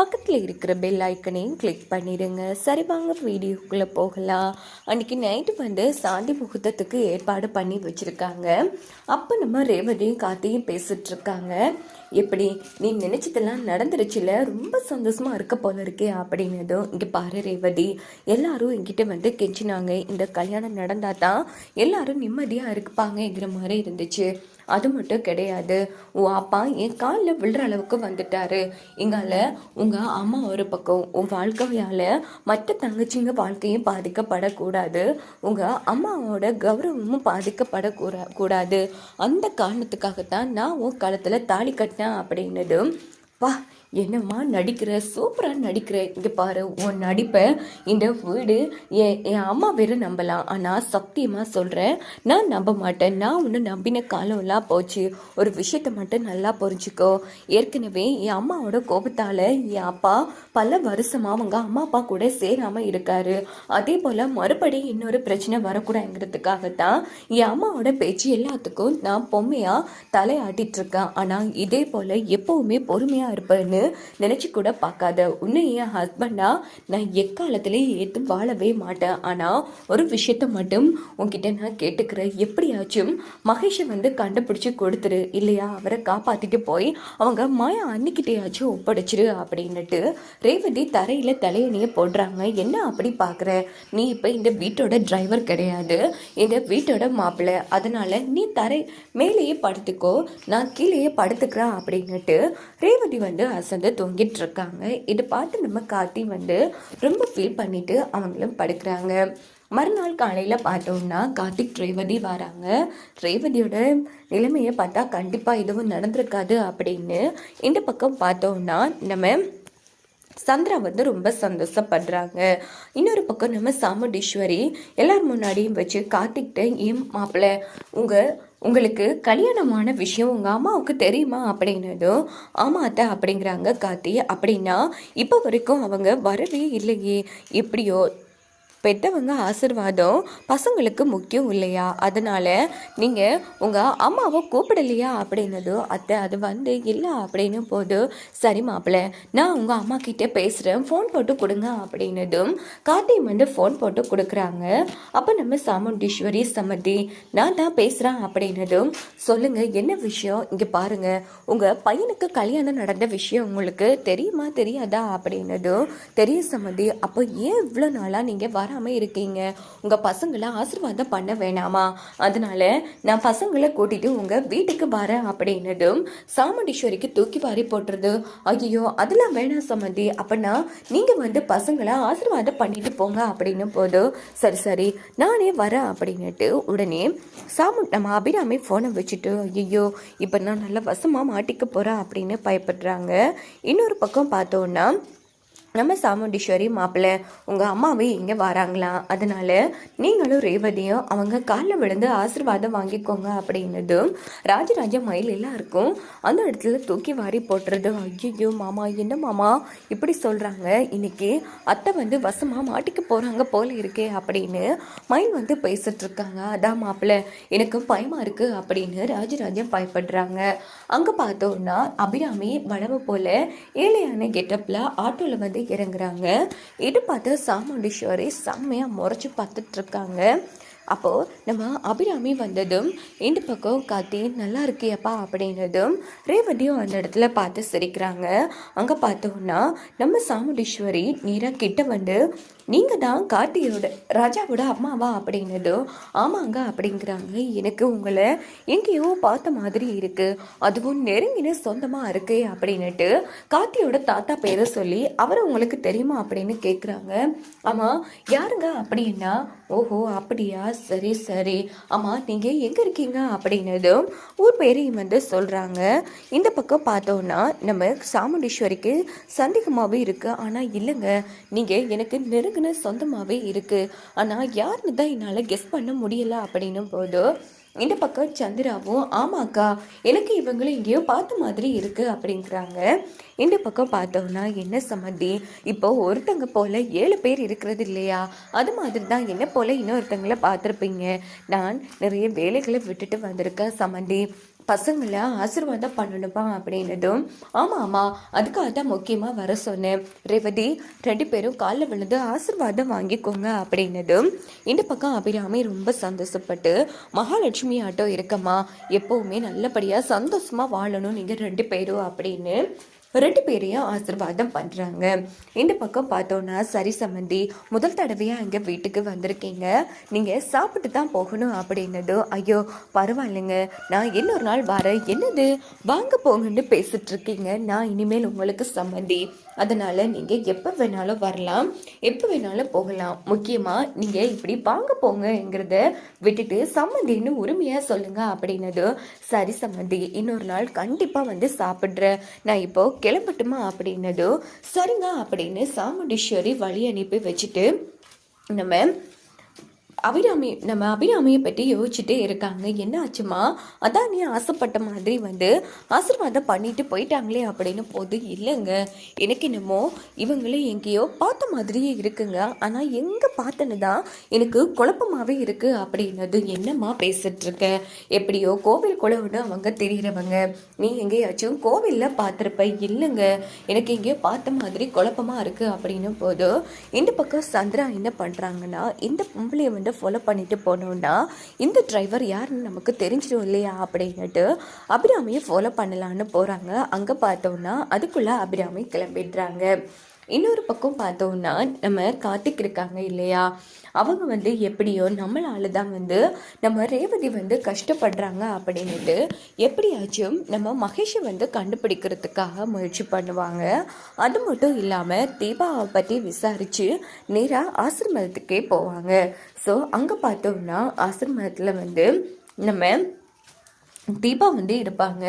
பக்கத்தில் இருக்கிற பெல் ஐக்கனையும் கிளிக் பண்ணிடுங்க. சரி வாங்க வீடியோக்குள்ளே போகலாம். அன்றைக்கி நைட்டு வந்து சாந்தி முகூர்த்தத்துக்கு ஏற்பாடு பண்ணி வச்சுருக்காங்க. அப்போ நம்ம ரேவதியும் காத்தையும் பேசிகிட்ருக்காங்க எப்படி? நீ நினச்சதெல்லாம் நடந்துருச்சுல? ரொம்ப சந்தோஷமாக இருக்க போல இருக்கே அப்படின்னதும் இங்கே பாரு ரேவதி எல்லாரும் என்கிட்ட வந்து கெஞ்சினாங்க. இந்த கல்யாணம் நடந்தால் தான் எல்லாரும் நிம்மதியாக இருப்பாங்கங்கிற மாதிரி இருந்துச்சு. அது மட்டும் கிடையாது. உன் அப்பா என் காலில் விழுற அளவுக்கு வந்துட்டாரு. எங்களால் உங்கள் அம்மா ஒரு பக்கம் உன் வாழ்க்கையால் மற்ற தங்கச்சிங்க வாழ்க்கையும் பாதிக்கப்படக்கூடாது. உங்கள் அம்மாவோட கௌரவமும் பாதிக்கப்படக்கூடா கூடாது. அந்த காரணத்துக்காகத்தான் நான் உன் காலத்தில் தாலி கட்டினேன் அப்படின்னதும் வா என்னம்மா நடிக்கிற? சூப்பராக நடிக்கிற. இங்கே பாரு உன் நடிப்பை இந்த வீடு என் என் அம்மா வெறும் நம்பலாம். ஆனால் சத்தியமாக சொல்கிறேன் நான் நம்ப மாட்டேன். நான் ஒன்று நம்பின காலம்லாம் போச்சு. ஒரு விஷயத்த மட்டும் நல்லா புரிஞ்சுக்கோ. ஏற்கனவே என் அம்மாவோட கோபத்தால் என் அப்பா பல வருஷமாக அவங்க அம்மா அப்பா கூட சேராமல் இருக்காரு. அதே போல் மறுபடியும் இன்னொரு பிரச்சனை வரக்கூடாதுங்கிறதுக்காக தான் என் அம்மாவோட பேச்சு எல்லாத்துக்கும் நான் பொம்மையாக தலையாட்டிகிட்ருக்கேன் ஆனால் இதே போல் எப்போவுமே பொறுமையாக இருப்பேன்னு நினச்சி கூட பார்க்காத. உன்னை என் ஹஸ்பண்டா நான் எக்காலத்துலேயும் ஏற்று வாழவே மாட்டேன். ஆனால் ஒரு விஷயத்த மட்டும் உன்கிட்ட நான் கேட்டுக்கிறேன். எப்படியாச்சும் மகேஷை வந்து கண்டுபிடிச்சி கொடுத்துரு. இல்லையா? அவரை காப்பாற்றிட்டு போய் அவங்க மாயா அன்னிக்கிட்டேயாச்சும் ஒப்படைச்சிரு அப்படின்னுட்டு ரேவதி தரையில் தலையணியை போடுறாங்க. என்ன அப்படி பார்க்குற நீ இப்போ இந்த வீட்டோட டிரைவர் கிடையாது. இந்த வீட்டோட மாப்பிள்ளை அதனால் நீ தரை மேலேயே படுத்துக்கோ. நான் கீழேயே படுத்துக்கிறேன் அப்படின்னுட்டு ரேவதி வந்து அசந்து தொங்கிட்டு இருக்காங்க இதை பார்த்து நம்ம கார்த்தி வந்து ரொம்ப ஃபீல் பண்ணிட்டு அவங்களும் படுக்கிறாங்க. மறுநாள் காலையில் பார்த்தோம்னா கார்த்திக் ரேவதி வராங்க. ரேவதியோட நிலைமையை பார்த்தா கண்டிப்பாக எதுவும் நடந்திருக்காது அப்படின்னு இந்த பக்கம் பார்த்தோம்னா நம்ம சந்திரா வந்து ரொம்ப சந்தோஷப்படுறாங்க. இன்னொரு பக்கம் நம்ம சாமுண்டீஸ்வரி எல்லார் முன்னாடியும் வச்சு கார்த்திக்கிட்ட ஏன் மாப்பிள்ளை உங்கள் உங்களுக்கு கல்யாணமான விஷயம் உங்கள் அம்மாவுக்கு தெரியுமா? அப்படின்னதும் ஆமாம் அத்தை அப்படிங்கிறாங்க கார்த்தி. அப்படின்னா இப்போ வரைக்கும் அவங்க வரவே இல்லையே. எப்படியோ பெற்றவங்க ஆசிர்வாதம் பசங்களுக்கு முக்கியம் இல்லையா? அதனால் நீங்கள் உங்கள் அம்மாவை கூப்பிடலையா அப்படின்னதும் அத்தை அது வந்து இல்லை அப்படின்னு போது சரி மாப்பிள்ள நான் உங்கள் அம்மா கிட்டே பேசுகிறேன் ஃபோன் போட்டு கொடுங்க அப்படின்னதும் கார்த்தியம் வந்து ஃபோன் போட்டு கொடுக்குறாங்க. அப்போ நம்ம சாமுண்டீஸ்வரி சம்மதி நான் தான் பேசுகிறேன் அப்படின்னதும் சொல்லுங்கள் என்ன விஷயம்? இங்கே பாருங்கள் உங்கள் பையனுக்கு கல்யாணம் நடந்த விஷயம் உங்களுக்கு தெரியுமா தெரியாதா அப்படின்னதும் தெரிய சம்மதி அப்போ ஏன் இவ்வளோ நாளாக நீங்கள் வர பண்ணாமல் இருக்கீங்க. உங்கள் பசங்களை ஆசீர்வாதம் பண்ண வேணாமா? அதனால நான் பசங்களை கூட்டிட்டு உங்கள் வீட்டுக்கு வரேன் அப்படின்னதும் சாமுண்டீஸ்வரிக்கு தூக்கி வாரி போட்டுறது ஐயோ அதெல்லாம் வேணாம் சம்மந்தி. அப்படின்னா நீங்கள் வந்து பசங்களை ஆசீர்வாதம் பண்ணிட்டு போங்க அப்படின்னு போதும் சரி சரி நானே வரேன் அப்படின்னுட்டு உடனே சாமு நம்ம அபிராமி ஃபோனை வச்சுட்டு ஐயோ இப்போ நான் நல்ல வசமாக மாட்டிக்க போகிறேன் அப்படின்னு பயப்படுறாங்க. இன்னொரு பக்கம் பார்த்தோன்னா நம்ம சாமுண்டீஸ்வரி மாப்பிள்ளை உங்கள் அம்மாவே இங்கே வராங்களாம் அதனால் நீங்களும் ரேவதியும் அவங்க காலில் விழுந்து ஆசீர்வாதம் வாங்கிக்கோங்க அப்படின்னதும் ராஜராஜ மயில் எல்லாருக்கும் அந்த இடத்துல தூக்கி வாரி போட்டுறது ஐயோ மாமா என்ன மாமா? இப்படி சொல்கிறாங்க இன்னைக்கு அத்தை வந்து வசமாக மாட்டிக்க போகிறாங்க போல இருக்கே அப்படின்னு மயில் வந்து பேசிட்ருக்காங்க அதான் மாப்பிள்ளை எனக்கு பயமாக இருக்குது அப்படின்னு ராஜராஜன் பயப்படுறாங்க. அங்கே பார்த்தோன்னா அபிராமி வளவு போல ஏழையான கெட்டப்பில் ஆட்டோவில் வந்து இறங்குறாங்க. இது பார்த்து சாமுண்டீஸ்வரி செம்மையாக முறைச்சி பார்த்துட்ருக்காங்க. அப்போது நம்ம அபிராமி வந்ததும் இந்த பக்கம் காத்தி நல்லா இருக்கியப்பா அப்படின்னதும் ரேவதியும் அந்த இடத்துல பார்த்து சிரிக்கிறாங்க. அங்கே பார்த்தோன்னா நம்ம சாமுண்டீஸ்வரி நேராக கிட்ட வந்து நீங்கள் தான் கார்த்தியோட ராஜாவோட அம்மாவா அப்படின்னதும் ஆமாங்க அப்படிங்கிறாங்க. எனக்கு உங்களை எங்கேயோ பார்த்த மாதிரி இருக்குது அதுவும் நெருங்கின சொந்தமாக இருக்கே அப்படின்னுட்டு கார்த்தியோட தாத்தா பேரை சொல்லி அவர் உங்களுக்கு தெரியுமா அப்படின்னு கேட்குறாங்க ஆமாம் யாருங்க அப்படின்னா ஓஹோ அப்படியா? சரி சரி. ஆமாம் நீங்கள் எங்கே இருக்கீங்க அப்படின்னதும் ஊர் பேரையும் வந்து சொல்கிறாங்க இந்த பக்கம் பார்த்தோன்னா நம்ம சாமுண்டீஸ்வரிக்கு சந்தேகமாகவே இருக்குது ஆனால் இல்லைங்க. நீங்கள் எனக்கு நெருங்கின சொந்தமாகவே இருக்குது ஆனால் யாருன்னு தான் என்னால் கெஸ் பண்ண முடியல அப்படின்னும் போது இந்த பக்கம் சந்திராவும் ஆமாக்கா எனக்கு இவங்களை எங்கேயோ பார்த்த மாதிரி இருக்கு அப்படிங்கிறாங்க. இந்த பக்கம் பார்த்தோம்னா என்ன சம்மந்தி இப்போ ஒருத்தங்க போல் ஏழு பேர் இருக்கிறது இல்லையா? அது மாதிரி தான் என்ன போல இன்னொருத்தங்களை பார்த்துருப்பீங்க. நான் நிறைய வேலைகளை விட்டுட்டு வந்திருக்கேன் சம்மந்தி. பசங்களை ஆசீர்வாதம் பண்ணணுப்பா அப்படின்னதும் ஆமாம் ஆமாம் அதுக்காக தான் முக்கியமாக வர சொன்னேன். ரேவதி ரெண்டு பேரும் காலில் விழுந்து ஆசீர்வாதம் வாங்கிக்கோங்க அப்படின்னதும் இந்த பக்கம் அபிராமி ரொம்ப சந்தோஷப்பட்டு மகாலட்சுமி ஆட்டோ இருக்கம்மா எப்போவுமே நல்லபடியாக சந்தோஷமாக வாழணும் நீங்கள் ரெண்டு பேரும் அப்படின்னு ரெண்டு பேரையும் ஆசீர்வாதம் பண்ணுறாங்க இந்த பக்கம் பார்த்தோன்னா சரி சம்மந்தி முதல் தடவையாக எங்கள் வீட்டுக்கு வந்திருக்கீங்க. நீங்கள் சாப்பிட்டு தான் போகணும் அப்படின்னதும் ஐயோ பரவாயில்லைங்க. நான் இன்னொரு நாள் வரேன். என்னது? வாங்க போங்கன்னு பேசிட்டு இருக்கீங்க. நான் இனிமேல் உங்களுக்கு சம்மந்தி அதனால் நீங்கள் எப்போ வேணாலும் வரலாம். எப்போ வேணாலும் போகலாம். முக்கியமாக நீங்கள் இப்படி வாங்க போங்கங்கிறத விட்டுட்டு சம்மந்தின்னு உரிமையாக சொல்லுங்கள் அப்படின்னதும் சரி சம்மந்தி இன்னொரு நாள் கண்டிப்பாக வந்து சாப்பிட்றேன். நான் இப்போ கிளம்பட்டுமா அப்படின்னதும் சரிங்க அப்படின்னு சாமுண்டீஸ்வரி வழி அனுப்பி வச்சுட்டு நம்ம அபிராமி நம்ம அபிராமியை பற்றி யோசிச்சுட்டே இருக்காங்க. என்ன ஆச்சுமா? அதான் நீ ஆசைப்பட்ட மாதிரி வந்து ஆசீர்வாதம் பண்ணிட்டு போயிட்டாங்களே அப்படின்னு போது இல்லைங்க. எனக்கு என்னமோ இவங்களே எங்கேயோ பார்த்த மாதிரியே இருக்குங்க. ஆனால் எங்கே பார்த்தனு தான் எனக்கு குழப்பமாகவே இருக்குது அப்படின்னது என்னம்மா பேசிட்டு எப்படியோ கோவில் குழவுன்னு அவங்க தெரிகிறவங்க நீ எங்கேயாச்சும் கோவிலில் பார்த்துருப்ப? இல்லைங்க. எனக்கு எங்கேயோ பார்த்த மாதிரி குழப்பமாக இருக்குது அப்படின்னும் போது இந்த பக்கம் சந்திரா என்ன பண்ணுறாங்கன்னா இந்த பொம்பளையை வந்து ஃபாலோ பண்ணிட்டு போனோம்னா இந்த டிரைவர் யாருன்னு நமக்கு தெரிஞ்சிடும் இல்லையா அப்படின்னுட்டு அபிராமியை ஃபாலோ பண்ணலான்னு போகிறாங்க அங்கே பார்த்தோம்னா அதுக்குள்ளே அபிராமி கிளம்பிடுறாங்க. இன்னொரு பக்கம் பார்த்தோம்னா நம்ம கார்த்திக் இருக்காங்க இல்லையா? அவங்க வந்து எப்படியோ நம்மளால தான் வந்து நம்ம ரேவதி வந்து கஷ்டப்படுறாங்க அப்படின்னுட்டு எப்படியாச்சும் நம்ம மகேஷை வந்து கண்டுபிடிக்கிறதுக்காக முயற்சி பண்ணுவாங்க. அது மட்டும் இல்லாமல் தீபாவை பற்றி விசாரித்து நேராக ஆசிரமத்துக்கே போவாங்க. ஸோ அங்கே பார்த்தோம்னா ஆசிரமத்தில் வந்து நம்ம தீபா வந்து இருப்பாங்க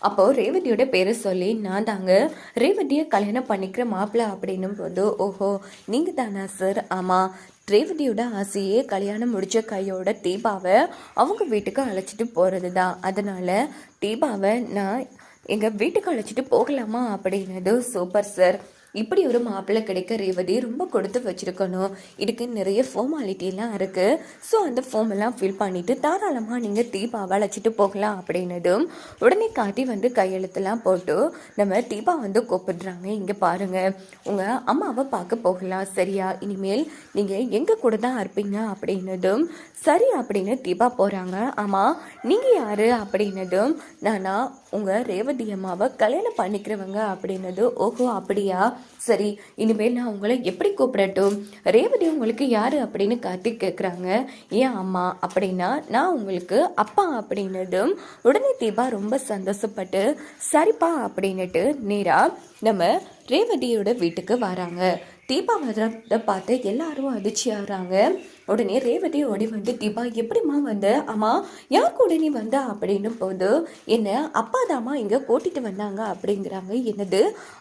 அப்போ ரேவதியோட பேரை சொல்லி நான் தாங்க ரேவதியை கல்யாணம் பண்ணிக்கிற மாப்பிள்ள அப்படின்னும் போது ஓஹோ நீங்கள் தானா சார் ஆமாம் ரேவதியோட ஆசையே கல்யாணம் முடிச்ச கையோட தீபாவை அவங்க வீட்டுக்கு அழைச்சிட்டு போகிறது தான் அதனால் தீபாவை நான் எங்கள் வீட்டுக்கு அழைச்சிட்டு போகலாமா அப்படின்னது சூப்பர் சார் இப்படி ஒரு மாப்பிள்ளை கிடைக்க ரேவதி ரொம்ப கொடுத்து வச்சுருக்கணும். இதுக்கு நிறைய ஃபார்மாலிட்டிலாம் இருக்குது ஸோ அந்த ஃபார்மெல்லாம் ஃபில் பண்ணிவிட்டு தாராளமாக நீங்கள் தீபாவை அழைச்சிட்டு போகலாம் அப்படின்னதும் உடனே காட்டி வந்து கையெழுத்துலாம் போட்டு நம்ம தீபா வந்து கூப்பிடுறாங்க. இங்கே பாருங்கள் உங்கள் அம்மாவை பார்க்க போகலாம். சரியா? இனிமேல் நீங்கள் எங்கள் கூட தான் இருப்பீங்க அப்படின்னதும் சரி அப்படின்னு தீபா போகிறாங்க ஆமாம் நீங்கள் யார் அப்படின்னதும் நானா உங்கள் ரேவதி அம்மாவை கல்யாணம் பண்ணிக்கிறவங்க அப்படின்னது ஓஹோ அப்படியா? சரி இனிமேல் நான் உங்களை எப்படி கூப்பிடட்டும்? ரேவதி உங்களுக்கு யார் அப்படின்னு கார்த்திக் கேட்குறாங்க ஏன் அம்மா அப்படின்னா நான் உங்களுக்கு அப்பா அப்படின்னதும் உடனே தீபா ரொம்ப சந்தோஷப்பட்டு சரிப்பா அப்படின்னுட்டு நேராக நம்ம ரேவதியோட வீட்டுக்கு வராங்க. தீபா வர்றத பார்த்து எல்லாரும் அதிர்ச்சி ஆகிறாங்க. உடனே ரேவதி ஓடி வந்து தீபா எப்படிம்மா வந்து? அம்மா யார் கூட நீ வந்த? அப்படின்னு போது என்ன அப்பா தாம்மா இங்கே கூட்டிட்டு வந்தாங்க. அப்படிங்கிறாங்க. என்னது?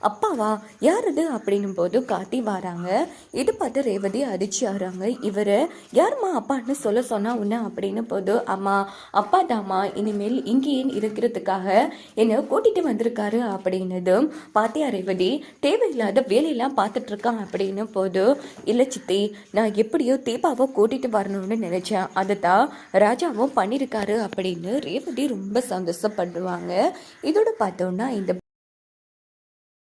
அப்பாவா? யார் இது அப்படின்னும் போது காட்டி வராங்க. இது பார்த்து ரேவதி அதிர்ச்சி ஆகிறாங்க இவர் யாருமா அப்பான்னு சொல்ல சொன்னா உன்ன? அப்படின்னு போது அம்மா அப்பா தாம்மா இனிமேல் இங்கேயே இருக்கிறதுக்காக என்னை கூட்டிட்டு வந்திருக்காரு. அப்படின்னதும் பாத்தியா ரேவதி தேவையில்லாத வேலையெல்லாம் பார்த்துட்டு இருக்கான். அப்படின்னு போது இல்லை சித்தி நான் எப்படியோ தீபாவை கூட்டிட்டு வரணும்னு நினைச்சேன். அதை தான் ராஜாவும் பண்ணியிருக்காரு அப்படின்னு ரேவதி ரொம்ப சந்தோஷப்படுவாங்க. இதோட பார்த்தோன்னா இந்த